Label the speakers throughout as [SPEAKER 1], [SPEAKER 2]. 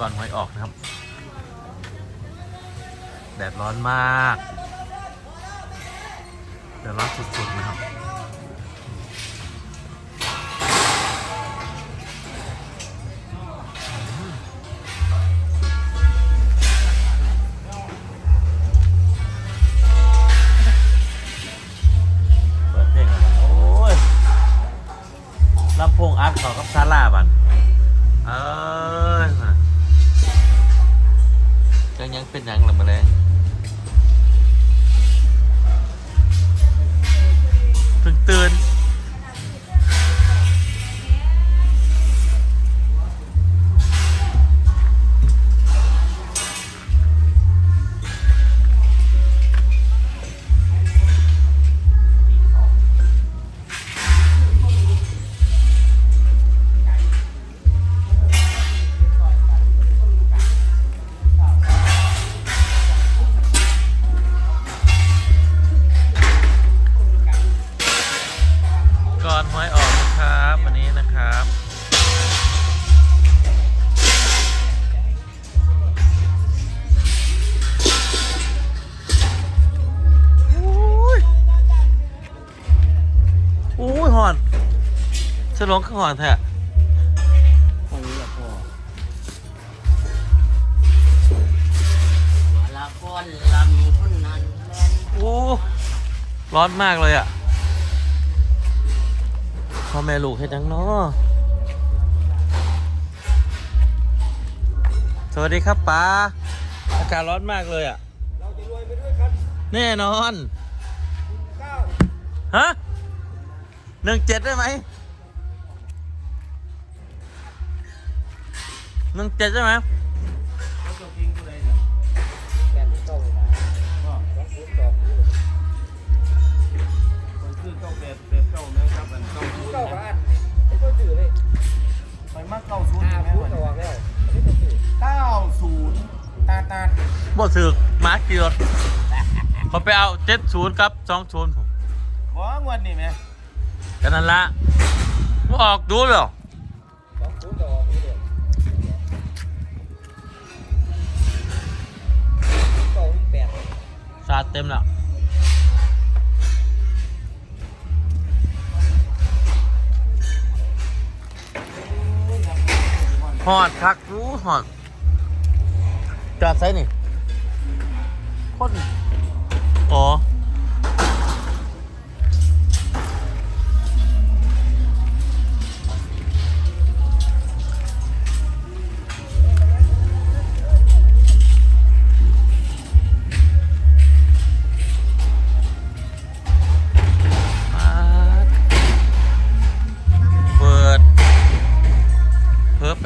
[SPEAKER 1] ก่อนหวยออกนะครับ แดดร้อนมาก แดดร้อนสุดๆนะครับ ตื่น หอนฉลองข้างหอนแท้
[SPEAKER 2] ตรงนี้แหละพ่อละคนลำคนนั้นแม่น
[SPEAKER 1] อู้ร้อนมากเลยอะพ่อแม่ลูกเฮ็ดจังเนาะสวัสดีครับป้าอากาศร้อนมากเลยอะ
[SPEAKER 3] เราจะรวยไปด้วยกัน
[SPEAKER 1] แน่นอน ฮะ หนึ่งเจ็ดได้ไหมหนึ่งเจ็ดได้ไหม
[SPEAKER 3] แล้วจะทิ้งกูเลยเนี่ย
[SPEAKER 2] แกไม่ต้องเลยนะ
[SPEAKER 3] ก็
[SPEAKER 2] ต้องพูดต่อพูด
[SPEAKER 3] คนซื้อเก้าแปดแปดเก้านะครับอันเก้าศูนย์
[SPEAKER 2] เก้า
[SPEAKER 3] นะ
[SPEAKER 2] บ้านไม่ต้องถือเลย
[SPEAKER 3] ไปมักเก้าศูนย์
[SPEAKER 2] ห้า
[SPEAKER 3] ใช่ไหม
[SPEAKER 2] พูด
[SPEAKER 3] วัน
[SPEAKER 2] ต่อ
[SPEAKER 3] นี้
[SPEAKER 2] แล้วไม่ต้องถือ
[SPEAKER 3] เก้าศูนย์ตาตา
[SPEAKER 1] บ่ถือมาร์กกี่รถเขาไปเอาเจ็ดศูนย์ครับสองศูนย์
[SPEAKER 3] บอกว่างวันนี้ไหม
[SPEAKER 1] กันนั่นละบ่ออกดูเหรอ
[SPEAKER 2] ต้องพูดต่อพูดเดียวเก้าแปด
[SPEAKER 1] สาดเต็มแล้วหอดคักรู้หอดจอดไซนี่คนอ๋อ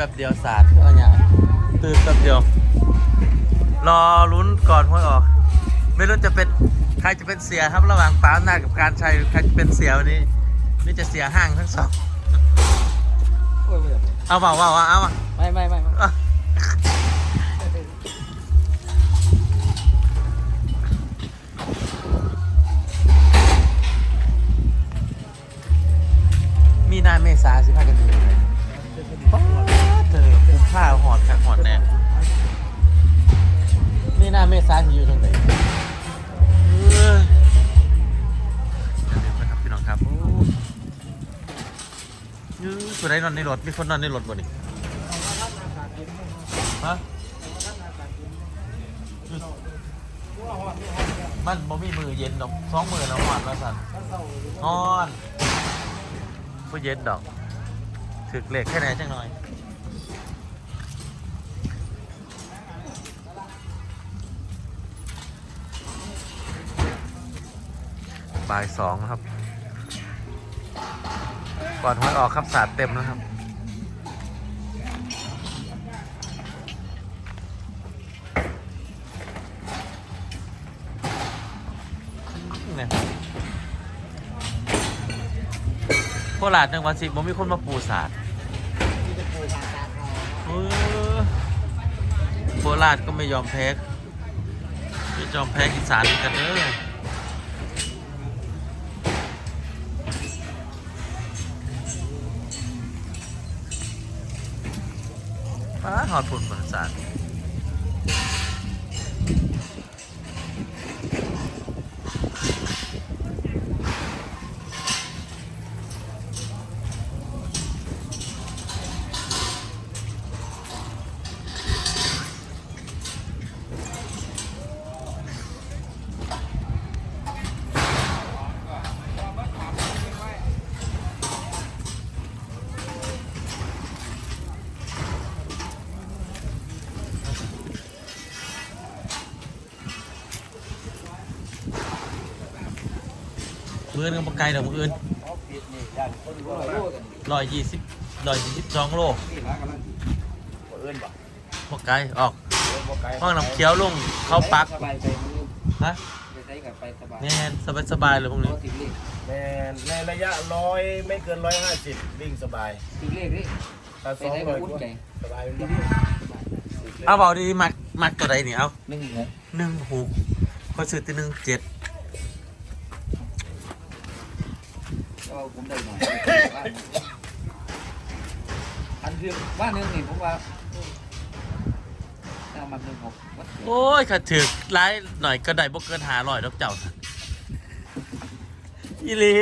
[SPEAKER 1] ป๊บเดียวสาดเพื่อเนี่ยตื่นแป๊บเดียว รอลุ้นก่อนหวยออก ไม่รู้จะเป็นใครจะเป็นเสียครับระหว่างป้าหน้ากับการชัยใครจะเป็นเสียวันนี้นี่จะเสียห้างทั้งสอง
[SPEAKER 2] โอ้ยไม่ต้อง
[SPEAKER 1] เอาเปล่าเอาเอาเอามา
[SPEAKER 2] ไม่ไม่ไม่ไม่
[SPEAKER 1] อะมีนาเมษาสิพากันดูเลย ป๊าดเธอคุ้มค่าหอดคักหอดแน่มีนาเมษาที่อยู่ตรงไหนเอ้ยอย่าลืมนะครับพี่น้องครับโอ้ยื้อคนใดนอนในรถมีคนนอนในรถบ่นี่ฮะมันบ่มีมือเย็นดอกสองมือแล้วหอนแล้วสันฮอนบ่เย็นดอกถึกเหล็กแค่ไหนจังหน่อย บ่ายสองครับ ก่อนหวยออกครับสาดเต็มแล้วครับ เนี่ยโคราชจังหวัดสิบ่มีคนมาปูสาด
[SPEAKER 2] ที่จะปูทางการเขา
[SPEAKER 1] เออโคราชก็ไม่ยอมแพ้ไม่ยอมแพ้อีสานกันเด้อ ป้าหอดฝุ่นบนสาร อนึงปไกลเดี๋ยวมืออื่น
[SPEAKER 2] เอาปิดนี่ย่านคนรู้อะไรรู้กัน
[SPEAKER 1] ร้อยยี่สิบร้อยยี่สิบสองโล
[SPEAKER 2] นี่ร้านกำลัง
[SPEAKER 3] บ่เอิ้นบ่
[SPEAKER 1] ปไกลออก
[SPEAKER 3] เอิ้นบ่ไกล
[SPEAKER 1] ห้องน้ำเขียวลงเข้าปัก
[SPEAKER 2] สบายใจมือ
[SPEAKER 1] ฮะ
[SPEAKER 2] ไปใช้กับไปสบาย
[SPEAKER 1] แน่นสบายสบายๆเลยพวก
[SPEAKER 2] เพ
[SPEAKER 1] นี้
[SPEAKER 2] ราะถึงเลข
[SPEAKER 3] แม่นในระยะร้อยไม่เกินร้อยห้าสิบวิ่งสบาย
[SPEAKER 2] ถึงเลขนี่
[SPEAKER 3] ถ้า
[SPEAKER 2] ไป
[SPEAKER 3] สอง
[SPEAKER 2] ใช้
[SPEAKER 3] ร้
[SPEAKER 2] กั
[SPEAKER 3] อบย
[SPEAKER 2] อุ่น
[SPEAKER 3] กว่า
[SPEAKER 2] ใจ
[SPEAKER 3] สบายมันบ่
[SPEAKER 1] เอาเบาดีๆมักมักตัวใดนี่เอา
[SPEAKER 2] หนึ่งหก
[SPEAKER 1] หนึ่งหกพอซื้อตัวหนึ่งเจ็ด
[SPEAKER 2] ก็ผมได้หน่อยอันคือบ้านนึงนี่ผมว่าเอามาหนึ่งหกวัดเกิด
[SPEAKER 1] โอ้ยขัดถือร้ายหน่อยก็ได้บ่เกินหาร้อยดอกเจ้าอีหลี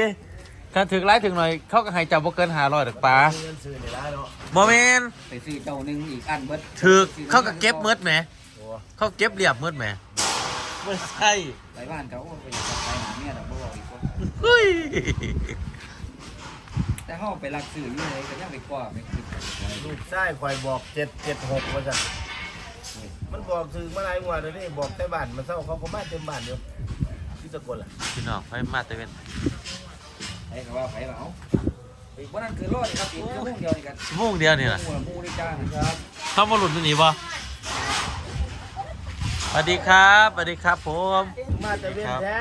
[SPEAKER 1] ขัดถือร้ายถึงหน่อยเขาก็ให้เจ้าบ่เกินหาร้อยดอกป้า
[SPEAKER 3] เงินซื้อนี่ละเนาะ
[SPEAKER 1] บ่แมน
[SPEAKER 2] ไปซื้อเจ้าหนึ่งอีกอันเบิด
[SPEAKER 1] ถือเขาก็เก็บเมืดแหม
[SPEAKER 3] โอ้
[SPEAKER 1] เขาเก็บเรียบเมืดแหมไม่ใช่
[SPEAKER 2] ไปบ้านเขาไปอยากจะไปหาเมียแต่บ่บอกอีกว่า
[SPEAKER 1] เฮ้ย
[SPEAKER 2] แต่เขาไปรักซื้ออยู่เลยก็ยังไปกว่าไปคิด
[SPEAKER 3] ลูกชายคอยบอกเจ็ดเจ็ดหกว่าซั่นนี่มันบอกซื้อมาหลายงวดแล้วนี่บอกแต่บ้านมันเศร้าเขาก็มาเต็มบ้านอยู่ที่สกลล่ะ
[SPEAKER 1] พี่น้องไปมาแต่เว้น
[SPEAKER 2] ไอ้ก็ว่าไปว่าเอาวันนั้นคือรอดครับอีกชั่วโมงเดียวนี่กัน
[SPEAKER 1] ชั่วโมงเดียวนี่แหละ
[SPEAKER 2] หมูมูนี่จ้าครับ
[SPEAKER 1] เข้ามาหลุดตัวนี้บ่สวัสดีครับสวัสดีครับผม
[SPEAKER 3] มาแต่เว้นแท้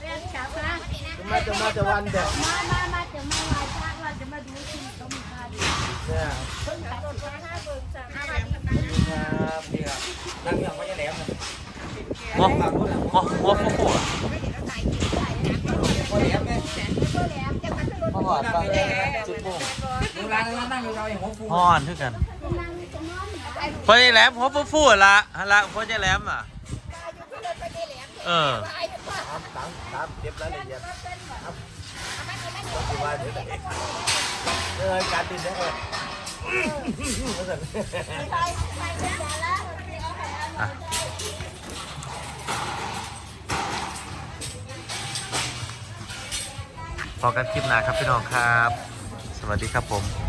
[SPEAKER 4] เรียนกลับนะ
[SPEAKER 3] มาแต่มาแต่วันแต่
[SPEAKER 4] มามามาจะมาไห ว้พระเราจะมาดูสิ่งสำคัญ
[SPEAKER 3] เนี่ย
[SPEAKER 4] เพิ่งตัดต้นไม้ห้าเบิ่งสามห้าบาท
[SPEAKER 2] ครับนี่ครับนั่งอย่างไม่ใช่แหลมนะ
[SPEAKER 1] หัวหัวหัวฟูฟูอะ
[SPEAKER 2] พอแหลมไหม
[SPEAKER 1] พอหอดตั้งจุดโมง
[SPEAKER 2] ดูร้านนั่งนั่งอยู่เราอย่างหัวฟู
[SPEAKER 1] ฮอนคือกันพอใหญ่แหลมหัวฟูฟูอะละฮะละพอใหญ่แหลมอะเออ
[SPEAKER 3] ตามตามตามเก็บรายละเอียดครับ เดี๋ยวไหนเออการติดได้เออ
[SPEAKER 1] อะพอกันคลิปหน้าครับพี่น้องครับ สวัสดีครับผม